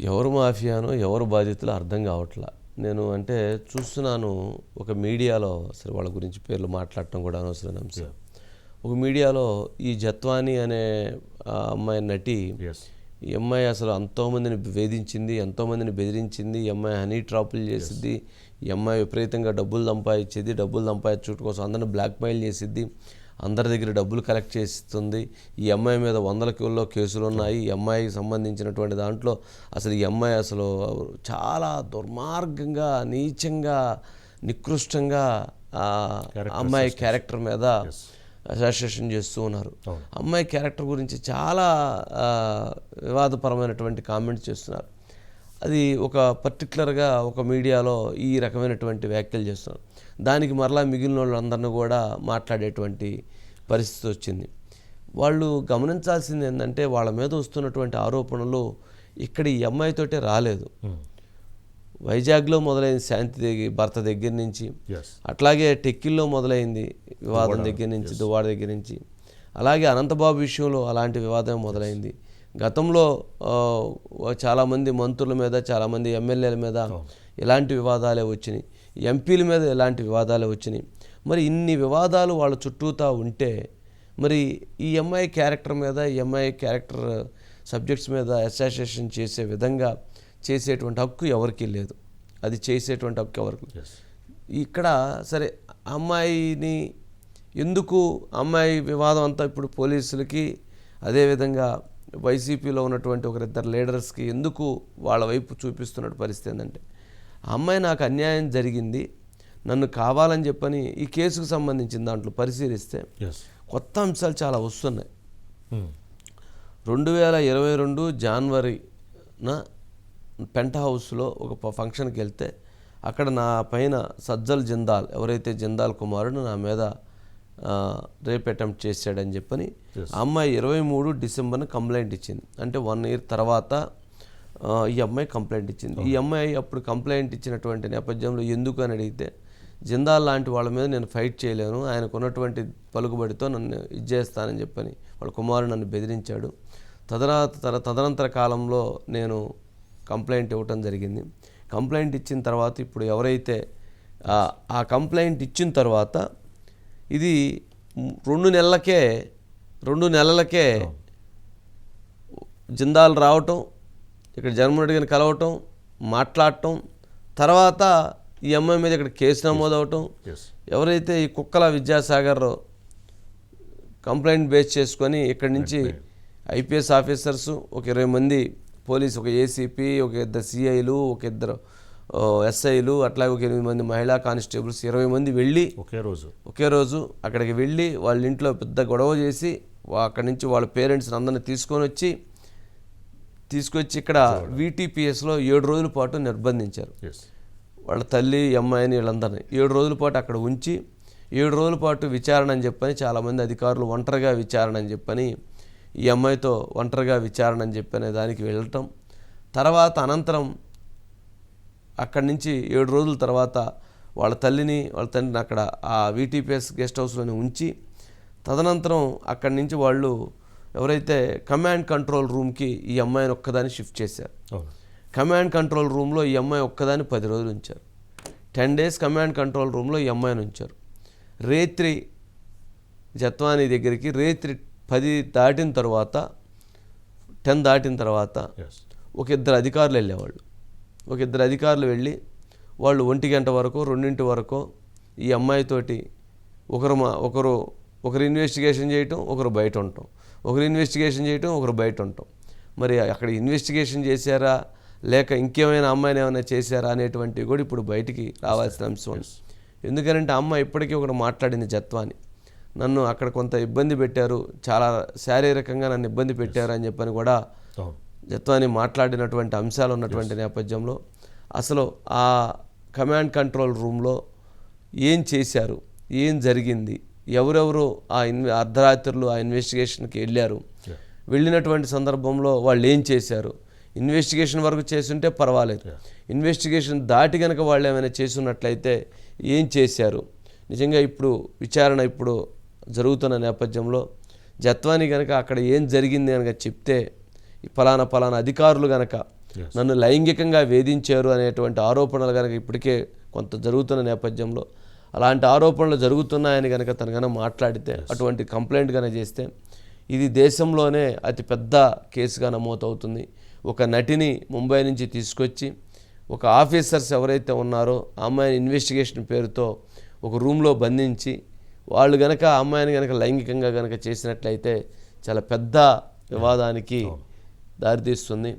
ఎవరు మాఫియానో ఎవరు బాధితులు అర్థం కావట్లా. నేను అంటే చూస్తున్నాను ఒక మీడియాలో అసలు వాళ్ళ గురించి పేర్లు మాట్లాడటం కూడా అనవసరం అంశం ఒక మీడియాలో ఈ జత్వాని అనే అమ్మాయి నటి ఈ అమ్మాయి అసలు ఎంతోమందిని వేధించింది ఎంతోమందిని బెదిరించింది ఈ అమ్మాయి హనీ ట్రాపులు చేసిద్ది ఈ అమ్మాయి విపరీతంగా డబ్బులు సంపాదించేది డబ్బులు సంపాదించుట కోసం అందరిని బ్లాక్మెయిల్ చేసిద్ది. అందరి దగ్గర డబ్బులు కలెక్ట్ చేస్తుంది. ఈ అమ్మాయి మీద వందల కిలో కేసులు ఉన్నాయి. ఈ అమ్మాయికి సంబంధించినటువంటి దాంట్లో అసలు ఈ అమ్మాయి అసలు చాలా దుర్మార్గంగా నీచంగా నికృష్టంగా అమ్మాయి క్యారెక్టర్ మీద అసోసియేషన్ చేస్తూ ఉన్నారు. అమ్మాయి క్యారెక్టర్ గురించి చాలా వివాదపరమైనటువంటి కామెంట్స్ చేస్తున్నారు. అది ఒక పర్టికులర్గా ఒక మీడియాలో ఈ రకమైనటువంటి వ్యాఖ్యలు చేస్తున్నారు. దానికి మరలా మిగిలిన వాళ్ళందరినీ కూడా మాట్లాడేటువంటి పరిస్థితి వచ్చింది. వాళ్ళు గమనించాల్సింది ఏంటంటే వాళ్ళ మీద వస్తున్నటువంటి ఆరోపణలు ఇక్కడ ఈ అమ్మాయితోటే రాలేదు. వైజాగ్లో మొదలైంది శాంతి దగ్గర భర్త దగ్గర నుంచి. అట్లాగే టెక్కిల్లో మొదలైంది వివాదం దగ్గర నుంచి దువాడ దగ్గర నుంచి. అలాగే అనంతబాబు విషయంలో అలాంటి వివాదం మొదలైంది. గతంలో చాలామంది మంత్రుల మీద చాలామంది ఎమ్మెల్యేల మీద ఇలాంటి వివాదాలే వచ్చినాయి. ఎంపీల మీద ఇలాంటి వివాదాలే వచ్చినాయి? మరి ఇన్ని వివాదాలు వాళ్ళ చుట్టూతా ఉంటే మరి ఈ అమ్మాయి క్యారెక్టర్ మీద ఈ అమ్మాయి క్యారెక్టర్ సబ్జెక్ట్స్ మీద అసోసియేషన్ చేసే విధంగా చేసేటువంటి హక్కు ఎవరికీ లేదు. అది చేసేటువంటి హక్కు ఎవరికి? ఇక్కడ సరే అమ్మాయిని ఎందుకు అమ్మాయి వివాదం అంతా ఇప్పుడు పోలీసులకి అదేవిధంగా వైసీపీలో ఉన్నటువంటి ఒకరిద్దరు లీడర్స్కి ఎందుకు వాళ్ళ వైపు చూపిస్తున్న పరిస్థితి ఏంటంటే అమ్మాయి నాకు అన్యాయం జరిగింది నన్ను కావాలని చెప్పని ఈ కేసుకు సంబంధించిన దాంట్లో పరిశీలిస్తే కొత్త అంశాలు చాలా వస్తున్నాయి. రెండు వేల ఇరవై రెండు జనవరిన పెంట్ హౌస్లో ఒక ఫంక్షన్కి వెళ్తే అక్కడ నా పైన సజ్జల్ జిందాల్ ఎవరైతే జిందాల్ కుమారుడు నా మీద రేప్ అటెంప్ట్ చేశాడని చెప్పని అమ్మాయి ఇరవై మూడు డిసెంబర్న కంప్లైంట్ ఇచ్చింది. అంటే వన్ ఇయర్ తర్వాత ఈ అమ్మాయి కంప్లైంట్ ఇచ్చింది. ఈ అమ్మాయి అప్పుడు కంప్లైంట్ ఇచ్చినటువంటి నేపథ్యంలో ఎందుకు అని అడిగితే జిందాల్ లాంటి వాళ్ళ మీద నేను ఫైట్ చేయలేను. ఆయనకు ఉన్నటువంటి పలుకుబడితో నన్ను ఇది చేస్తానని చెప్పని వాళ్ళ కుమారుడు నన్ను బెదిరించాడు. తదనంతర తదనంతర కాలంలో నేను కంప్లైంట్ ఇవ్వటం జరిగింది. కంప్లైంట్ ఇచ్చిన తర్వాత ఇప్పుడు ఎవరైతే ఆ కంప్లైంట్ ఇచ్చిన తర్వాత ఇది రెండు నెలలకే రెండు నెలలకే జిందాల్ రావటం ఇక్కడ జగన్మోహన్ రెడ్డి గారిని కలవటం మాట్లాడటం తర్వాత ఈ అమ్మాయి మీద ఇక్కడ కేసు నమోదవటం ఎస్ ఎవరైతే ఈ కుక్కల విద్యాసాగర్ కంప్లైంట్ బేస్ చేసుకొని ఇక్కడి నుంచి ఐపీఎస్ ఆఫీసర్స్ ఒక ఇరవై మంది పోలీస్ ఒక ఏసీపీ ఒక ఇద్దరు సిఐలు ఒక ఇద్దరు ఎస్ఐలు అట్లాగే ఒక ఎనిమిది మంది మహిళా కానిస్టేబుల్స్ ఇరవై మంది వెళ్ళి ఒకే రోజు. ఒకే రోజు అక్కడికి వెళ్ళి వాళ్ళ ఇంట్లో పెద్ద గొడవ చేసి అక్కడి నుంచి వాళ్ళ పేరెంట్స్ని అందరిని తీసుకొని వచ్చి తీసుకొచ్చి ఇక్కడ వీటీపీఎస్లో ఏడు రోజుల పాటు నిర్బంధించారు. వాళ్ళ తల్లి అమ్మాయిని వీళ్ళందరినీ ఏడు రోజుల పాటు అక్కడ ఉంచి ఏడు రోజుల పాటు విచారణ అని చెప్పని చాలామంది అధికారులు ఒంటరిగా విచారణ అని చెప్పని ఈ అమ్మాయితో ఒంటరిగా విచారణ అని చెప్పనే దానికి వెళ్ళటం. తర్వాత అనంతరం అక్కడి నుంచి ఏడు రోజుల తర్వాత వాళ్ళ తల్లిని వాళ్ళ తండ్రిని అక్కడ ఆ వీటీపీఎస్ గెస్ట్ హౌస్లోనే ఉంచి తదనంతరం అక్కడి నుంచి వాళ్ళు ఎవరైతే కమాండ్ కంట్రోల్ రూమ్కి ఈ అమ్మాయిని ఒక్కదాన్ని షిఫ్ట్ చేశారు. కమాండ్ కంట్రోల్ రూమ్లో ఈ అమ్మాయి ఒక్కదాన్ని పది రోజులు ఉంచారు. టెన్ డేస్ కమాండ్ కంట్రోల్ రూమ్లో ఈ అమ్మాయిని ఉంచారు. రేత్రి జత్వాని దగ్గరికి రేత్రి పది దాటిన తర్వాత టెన్ దాటిన తర్వాత ఒక ఇద్దరు అధికారులు వెళ్ళేవాళ్ళు. ఒక ఇద్దరు అధికారులు వెళ్ళి వాళ్ళు ఒంటి గంట వరకు రెండింటి వరకు ఈ అమ్మాయితోటి ఒకరు మా ఒకరు ఒకరు ఇన్వెస్టిగేషన్ చేయటం ఒకరు బయట ఉండటం. ఒకరు ఇన్వెస్టిగేషన్ చేయటం ఒకరు బయట ఉండటం. మరి అక్కడ ఇన్వెస్టిగేషన్ చేశారా? లేక ఇంకేమైనా అమ్మాయిని ఏమైనా చేశారా అనేటువంటివి కూడా ఇప్పుడు బయటికి రావాల్సిన అంశం. ఎందుకంటే ఆ అమ్మాయి ఇప్పటికీ ఒకటి మాట్లాడింది జత్వాని. నన్ను అక్కడ కొంత ఇబ్బంది పెట్టారు చాలా శారీరకంగా నన్ను ఇబ్బంది పెట్టారు అని చెప్పని కూడా జత్వాని మాట్లాడినటువంటి అంశాలు ఉన్నటువంటి నేపథ్యంలో అసలు ఆ కమాండ్ కంట్రోల్ రూమ్లో ఏం చేశారు? ఏం జరిగింది? ఎవరెవరు ఆ ఇన్ అర్ధరాత్రులు ఆ ఇన్వెస్టిగేషన్కి వెళ్ళారు. వెళ్ళినటువంటి సందర్భంలో వాళ్ళు ఏం చేశారు? ఇన్వెస్టిగేషన్ వరకు చేసుంటే పర్వాలేదు. ఇన్వెస్టిగేషన్ దాటి కనుక వాళ్ళు ఏమైనా చేసున్నట్లయితే ఏం చేశారు? నిజంగా ఇప్పుడు విచారణ ఇప్పుడు జరుగుతున్న నేపథ్యంలో జత్వాని కనుక అక్కడ ఏం జరిగింది కనుక చెప్తే ఈ ఫలానా ఫలానా అధికారులు కనుక నన్ను లైంగికంగా వేధించారు అనేటువంటి ఆరోపణలు కనుక ఇప్పటికే కొంత జరుగుతున్న నేపథ్యంలో అలాంటి ఆరోపణలు జరుగుతున్నాయని కనుక తను కనుక మాట్లాడితే అటువంటి కంప్లైంట్ కనుక చేస్తే ఇది దేశంలోనే అతి పెద్ద కేసుగా నమోదవుతుంది. ఒక నటిని ముంబై నుంచి తీసుకొచ్చి ఒక ఆఫీసర్స్ ఎవరైతే ఉన్నారో ఆ అమ్మాయిని ఇన్వెస్టిగేషన్ పేరుతో ఒక రూమ్లో బంధించి వాళ్ళు గనక అమ్మాయిని గనక లైంగికంగా గనక చేసినట్లయితే చాలా పెద్ద వివాదానికి దారితీస్తుంది.